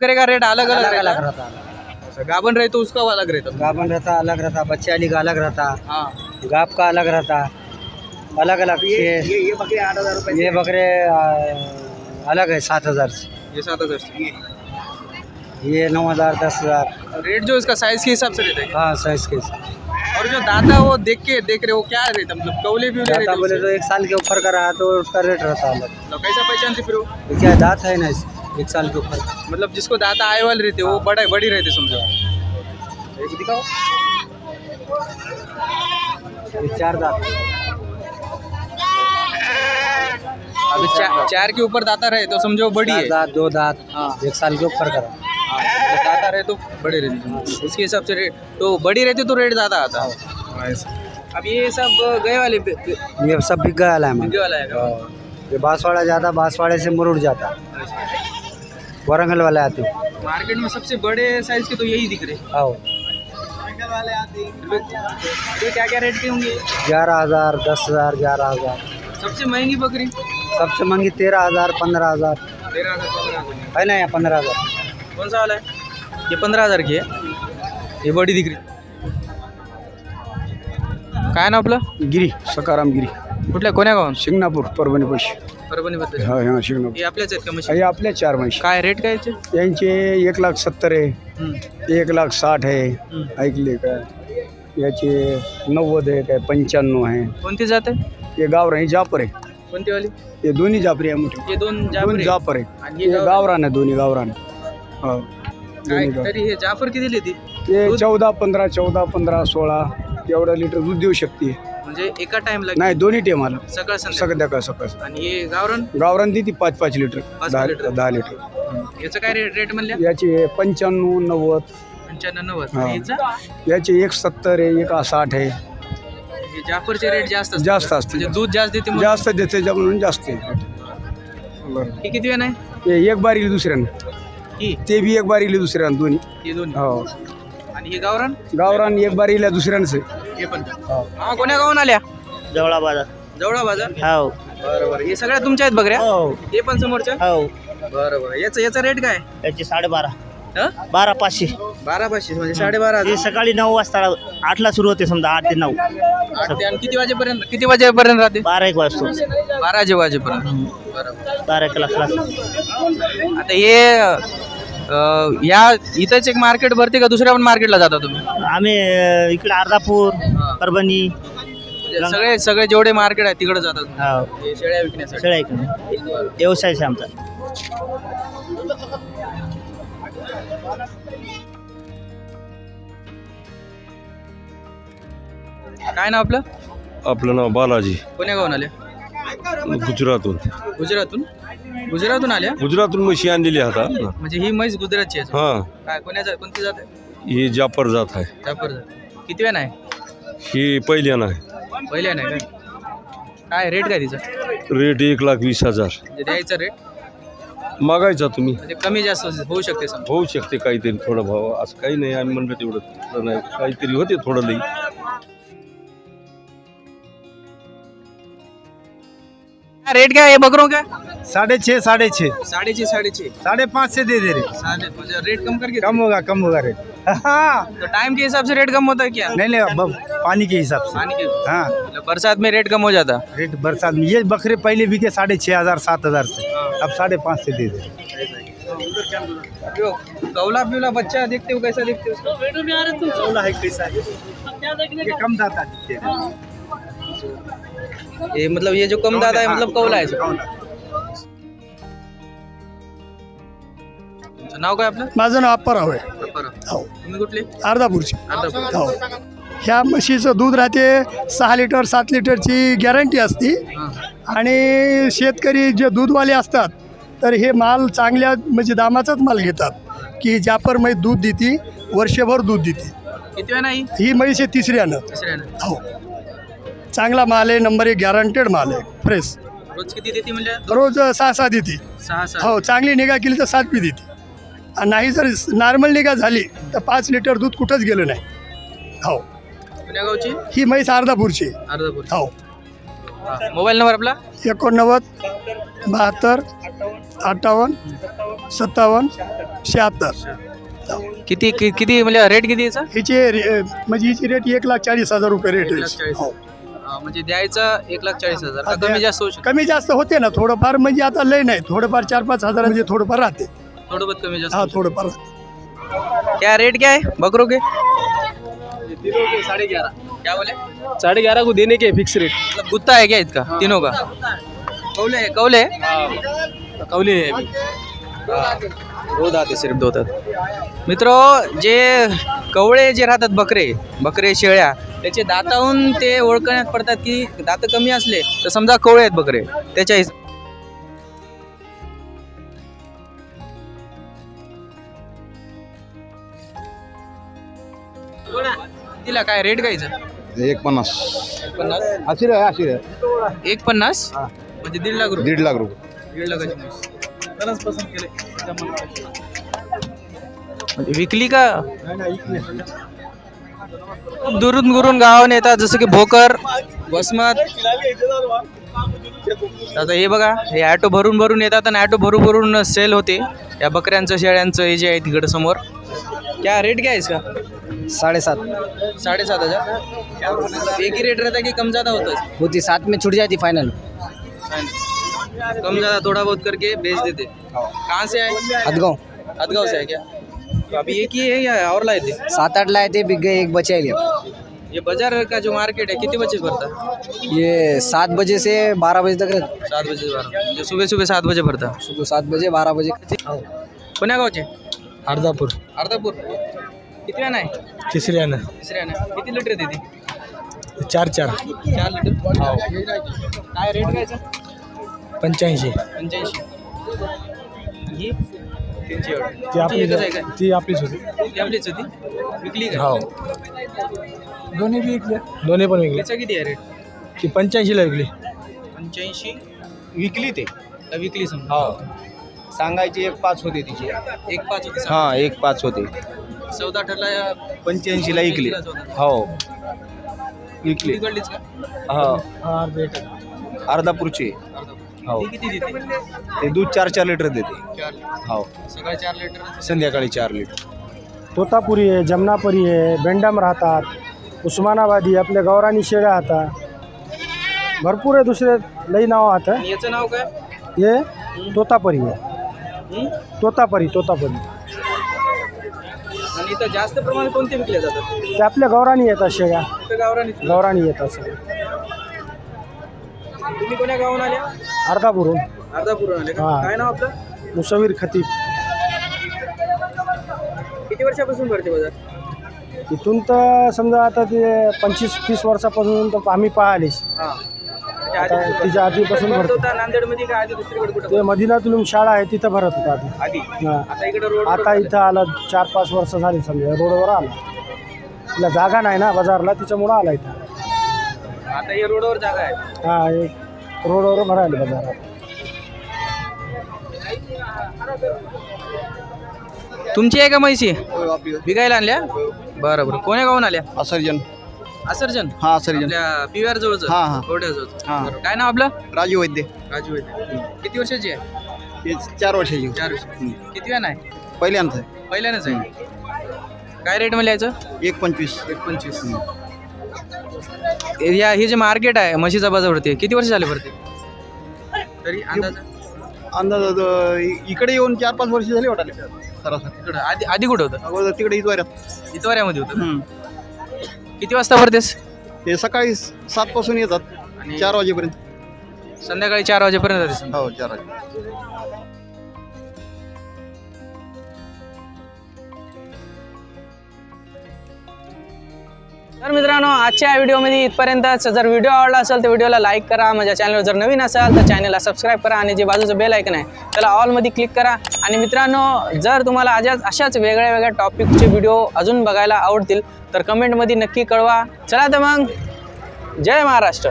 बकरे का रेट अलग अलग अलग अलग रहता है। अच्छा, गाबन रहे तो उसका अलग रहता गाबन रहता अलग रहता बच्चे वाली का अलग रहता। हाँ। गाप का अलग रहता। अलग अलग ये ये बकरे आठ हज़ार रुपए ये बकरे अलग है सात हज़ार से। ये सात हज़ार से। ये नौ हज़ार दस हज़ार। रेट जो इसका साइज़ के हिसाब से रहता है। हाँ साइज़ के हिसाब। और जो दाता वो देख के देख रहे हो क्या रहता है? मतलब कौले भी दाता बोले तो एक साल के ऊपर का रहा तो उसका रेट रहता अलग। तो कैसा पहचानते फिर वो? क्या दांत है ना इस एक साल के ऊपर। मतलब जिसको दाता आए वाले रहते वो बड़ा बड़ी रहते समझो एक दिखाओ। ये चार दांत अभी चार, चार के ऊपर दाता रहे तो समझो बड़ी है। दांत दो दांत हाँ। एक साल के ऊपर का। रहा हाँ, तो दाता रहे तो बड़े रहते उसके हिसाब से रेट तो बड़ी रहती तो रेट ज़्यादा आता। है अब ये सब गए वाले ये सब बिक गया है बिके वाला है। हाँ। ये बांसवाड़ा जाता बांसवाड़े से मुरुड़ जाता। वारंगल वाले आते हैं। मार्केट में सबसे बड़े साइज़ के तो यही दिख रहे आओ। ये क्या क्या रेट के होंगे? ग्यारह हज़ार दस हज़ार ग्यारह हज़ार। सबसे महँगी बकरी? सबसे महँगी तेरह हज़ार पंद्रह हज़ार। तेरह हज़ार पंद्रह हज़ार है ना यहाँ पंद्रह हज़ार? कौन सा वाला है? ये पंधरा हज़ार की है। ये बडी दिकरी काय ना आपलं? गिरी सकाराम गिरी। कुठल्या कोण्या गावात शिंगणापूर परभणी पैसे। परभणी बद्दल. हा हा शिंगणापूर हे आपल्याच आहेत का म्हशी हे आपल्या चार म्हशी काय रेट काय याचे? यांचे एक लाख सत्तर आहे. हम्म, एक लाख साठ आहे. हम्म. ऐकले काय याचे नव्वद आहे काय पंच्याण्णव आहे. कोणती जात आहे? हे गावरा हे जापर आहे. कोणती वाली? हे दोन्ही जापरी आहे मोठे. हे दोन दोन जाफर जापर आहे हे हे गाव- गावरान आहे दोन्ही गावरान. हो काय दोन्ही गाव. तरी हे जाफर किती लिहिती ते चौदा पंधरा चौदा पंधरा सोळा. एवढा लिटर दूध देऊ शकते. म्हणजे एका टाइमला नाही दोन्ही टेमाला सकाळ संध्याकाळ. सकाळ सकाळ. आणि हे गावरण गावरान देते पाच पाच लिटर पाच दहा लिटर. दहा लिटर याचं काय रेट रेट म्हणल्या? याचे पंच्याण्णव नव्वद. पंच्याण्णव नव्वद. हा. आणि याचा? याचे एक सत्तर आहे एक साठ आहे. हे जाफरचे रेट जास्त असतात. जास्त असते म्हणजे दूध जास्त देते म्हणून. जास्त देते ज्या म्हणून जास्त आहे. बरं. हे किती वेळ नाही हे एक बारीली दुसऱ्यानं. ही? ते बी एक बारीली दुसऱ्यानं दोन्ही. ही दोन हो. हे गावरण गावरान एक बारीला हे पण. हा. कोण्या गावून आल्या? जवळा बाजार. जवळा बाजार? हो बरं बरं हे सगळ्या तुमच्या आहेत बघऱ्या हो. हे पण समोरच्या? हो बरं बरं याचा याचा रेट काय? याचे साडेबारा. हं? बारा पाचशे बारा पाचशे म्हणजे साडेबारा ते हजार. सकाळी नऊ वाजता आठला सुरू होते समजा आठ ते नऊ. आठ ते आणि किती वाजेपर्यंत किती वाजेपर्यंत राहते? बारा एक वाजतो. बारा जे वाजेपर्यंत. बरं बारा एक क्लास आता हे अं, या इथंच एक मार्केट भरते का दुसऱ्या पण मार्केटला जाता तुम्ही? आम्ही अं, इकडे अर्धापूर परभणी म्हणजे सगळे सगळे जेवढे मार्केट आहे तिकडे जातात. हो. हे शेळ्या विकण्यासाठी. इकडे व्यवसाय आहे आमचा. काय नाव आपलं? आपलं नाव बालाजी. कोण्या गावून आले? गुजरातून गुजरातून गुजरातून आल्या? गुजरातून म्हशी आणलेली आता. म्हणजे ही म्हैस गुजरातची आहे? हा. काय कोण्या जा- कोणती जात आहे? ही जापर जात आहे. जाफर जात. किती वेळ नाही ही पहिल्यानं आहे. पहिल्या नाही काय काय रेट काय तिचा? रेट एक लाख वीस हजार. म्हणजे द्यायचा रेट मागायचा तुम्ही. म्हणजे कमी जास्त होऊ शकते समजा. होऊ शकते काहीतरी थोडा भाव. असं काही नाही आम्ही म्हणलं तेवढं थोडं नाही. काहीतरी होते थोडं लई. रेट काय आहे? बकरो क्या? साढ़े छः साढ़े छः साढ़े छः साढ़े छः साढ़े पाँच से दे दे रहे। साढ़े रेट कम करके कम होगा कम होगा रेट हाँ तो टाइम के हिसाब से रेट कम होता है क्या? नहीं नहीं अब पानी के हिसाब से। पानी के हाँ। मतलब बरसात में रेट कम हो जाता। रेट बरसात में ये बकरे पहले बिके साढ़े छः हज़ार सात हज़ार से। अब साढ़े पाँच से दे दे। कौला पिवला बच्चा देखते हो कैसा देखते हो उसको? है कैसा? ये कम दाता दिखते हैं। ये मतलब ये जो कम दादा है मतलब कौला आहे नाव काय आपलं? माझं नाव अप्पाराव आहे बरं. हो. तुम्ही कुठले? अर्धापूरची. अर्धापूर. हो. ह्या म्हशीचं दूध राहते सहा लिटर सात लिटरची गॅरंटी असते. आणि शेतकरी जे दूधवाले असतात तर हे माल चांगल्या म्हणजे दामाचाच माल घेतात की जापर म्हैस दूध देते वर्षभर दूध देते. किती वेळ नाही? ही म्हैस आहे तिसऱ्यानं. तिसऱ्यानं. हो. चांगला माल आहे नंबर एक गॅरंटेड माल आहे फ्रेश रोज किती देते म्हणजे? रोज सहा सहा देते. सहा सहा. हो चांगली निगा केली तर सात बी देते. नाही जर नॉर्मल निगा झाली तर पाच लिटर दूध कुठंच गेलं नाही. हो. गावची? ही म्हैस अर्धापूरची. अर्धापूर हो. मोबाईल नंबर आपला? एकोणनव्वद बहात्तर अठ्ठावन्न सत्तावन्न शहात्तर. किती कि- किती म्हणजे रेट किती याचा? हिचे रे- म्हणजे हिची रेट एक लाख चाळीस हजार रुपये रेट एक लाख चाळीस. आहे हो. हा, म्हणजे द्यायचं एक लाख चाळीस हजार. का हा, कमी जास्त होऊ शकतं? कमी जास्त होते ना थोडंफार म्हणजे आता लय नाही. थोडंफार चार पाच हजारांचे थोडंफार राहते. थोडं बहुत कमी जास्त हा थोडंफार शकतं. क्या रेट क्या है बकरों के? साढ़े ग्यारह. क्या बोले? साडे ग्यारह को देने के फिक्स रेट मतलब गुत्ता है क्या इसका? तीनों का? कौले है कौले है? कौले दो दात आहे सिर्फ दो दात। मित्र जे कवळे जे राहतात बकरे बकरे शेळ्या त्याचे दाताहून ते ओळखण्यात पडतात की दात कमी असले तर समजा कवळे आहेत बकरे त्याच्या हिस- तिला काय रेट कायचं एक पन्नास पन्नास अशी आहे अशी आहे. एक पन्नास म्हणजे दीड लाख रुपये. दीड लाख रुपये. दीड लाखाची म्हैस. म्हणजे विकली का? खूप दुरून दुरून गावाने येतात जसं की भोकर वसमत. आता हे बघा हे ॲटो भरून भरून येतात आणि ॲटो भरून भरून सेल होते. या बकऱ्यांचं शेळ्यांचं हे जे आहे तिकडं समोर. क्या रेट है इसका? साढ़े सात। साढ़े सात हज़ार? एक ही रेट रहता है कि कम ज़्यादा होता है? होती सात में छूट जाती फाइनल कम ज़्यादा थोड़ा बहुत करके बेच देते। कहाँ से आए? हदगांव। हदगांव से है क्या? तो अभी एक ही है या और लाए थे? सात आठ लाए थे बिक गए एक बचे ये बाज़ार का जो मार्केट है कितने बजे भरता है? ये सात बजे से बारह बजे तक रहता सात बजे से बारह। जो सुबह सुबह सात बजे भरता सुबह सात बजे बारह बजे। कोण्या गावचे अर्धापूर अर्धापूर किती वेळा नाही? तिसऱ्यानं. तिसऱ्या ना किती लिटर देते चार चार. चार लिटर काय रेट कायचा पंच्याऐंशी. पंच्याऐंशी. ही? एवढं. ती आपली एकच आहे काय ती आपलीच होती. ती आपलीच होती? विकली का? हो. दोन्ही बी विकले. दोन्ही पण विकले. त्याचा किती आहे रेट ती पंच्याऐंशीला विकली. पंच्याऐंशी? विकली ते. का विकली समजा. हो. सांगायची एक पाच होते तिची. एक पाच होती. हा एक पाच होते. चौदा ठरला पंच्याऐंशीला चौदा. हो. विकली तिकडलीच का? हो. अर्धापूरची. हो. ती किती देते? ते दूध चार चार लिटर देते. चार हो. सकाळी चार लिटर संध्याकाळी चार लिटर. तोतापुरी आहे जमनापुरी आहे बेंडम राहतात उस्मानाबादी आपल्या गौराणी शेळ्या राहतात भरपूर आहे दुसरे लई नाव आता याचं नाव काय? हे तोतापरी आहे. हं? तोतापरी तोतापरी. आणि इथं जास्त प्रमाणात कोणते विकले जातात? ते आपल्या गौराणी येतात शेळ्या. इथं गावरानी गौराणी येतात सगळे. तुम्ही कोण्या गावून आल्या? अर्धापुरून अर्धापूरून आले का? हा. काय नाव आपलं? मुसवीर खतीब. किती वर्षापासून भरते बाजार? इथून तर समजा आता ते पंचवीस तीस वर्षापासून तर आम्ही पाहिलेच. हा. त्याच्या आता आधी तिच्या आधीपासून भरत भरतो. होता नांदेडमध्ये का आधी दुसरीकडे कुठं ते मदिनातून शाळा आहे तिथं भरत होता आधी. आधी? हा. आता इकडे रोड आता इथं आला चार पाच वर्ष झाली समजा रोडवर आला. तिला जागा नाही ना बाजारला तिच्यामुळं आला इथं. आता हे रोडवर जागा आहे. हा एक रोडवर भरायला बाजारात. तुमची आहे का म्हैशी? विकायला आणल्या? बरं बरं. कोण्या गावून आल्या? असर्जन असर्जन हा असर्जन आपल्या पीव्हीआर जवळचं? हा, हा. हा. बरं. काय नाव आपलं? राजू वैद्य. राजू वैद्य. किती वर्षाची आहे? हे चार वर्षाची. चार वर्ष किती वेळा नाही पहिल्यांदा आहे. पहिल्यानंच आहे. काय रेट मला याचं एक पंचवीस. एक पंचवीस. या हे जे मार्केट आहे म्हशीचा बाजार भरते किती वर्ष झाले भरते तरी अंदाज? अंदाज इकडे येऊन चार पाच वर्ष झाली वाटाले सरासरी आधी आधी कुठं होतं? अगोदर तिकडे इतवाऱ्यात. इतवाऱ्यामध्ये होतं. हम्म. किती वाजता भरतेस? ते सकाळी सात पासून येतात चार वाजेपर्यंत. संध्याकाळी चार वाजेपर्यंत जाते समजा. हो चार वाजे तर मित्रांनो आजच्या व्हिडिओमध्ये इथपर्यंतच जर व्हिडिओ आवडला असेल तर व्हिडिओला लाईक करा. माझ्या चॅनलवर जर नवीन असाल तर चॅनलला सबस्क्राईब करा आणि जे बाजूचं बेल ऐकन आहे त्याला ऑलमध्ये क्लिक करा. आणि मित्रांनो जर तुम्हाला आज अशाच वेगळ्या वेगळ्या टॉपिकचे व्हिडिओ अजून बघायला आवडतील तर कमेंटमध्ये नक्की कळवा. चला तर मग जय महाराष्ट्र.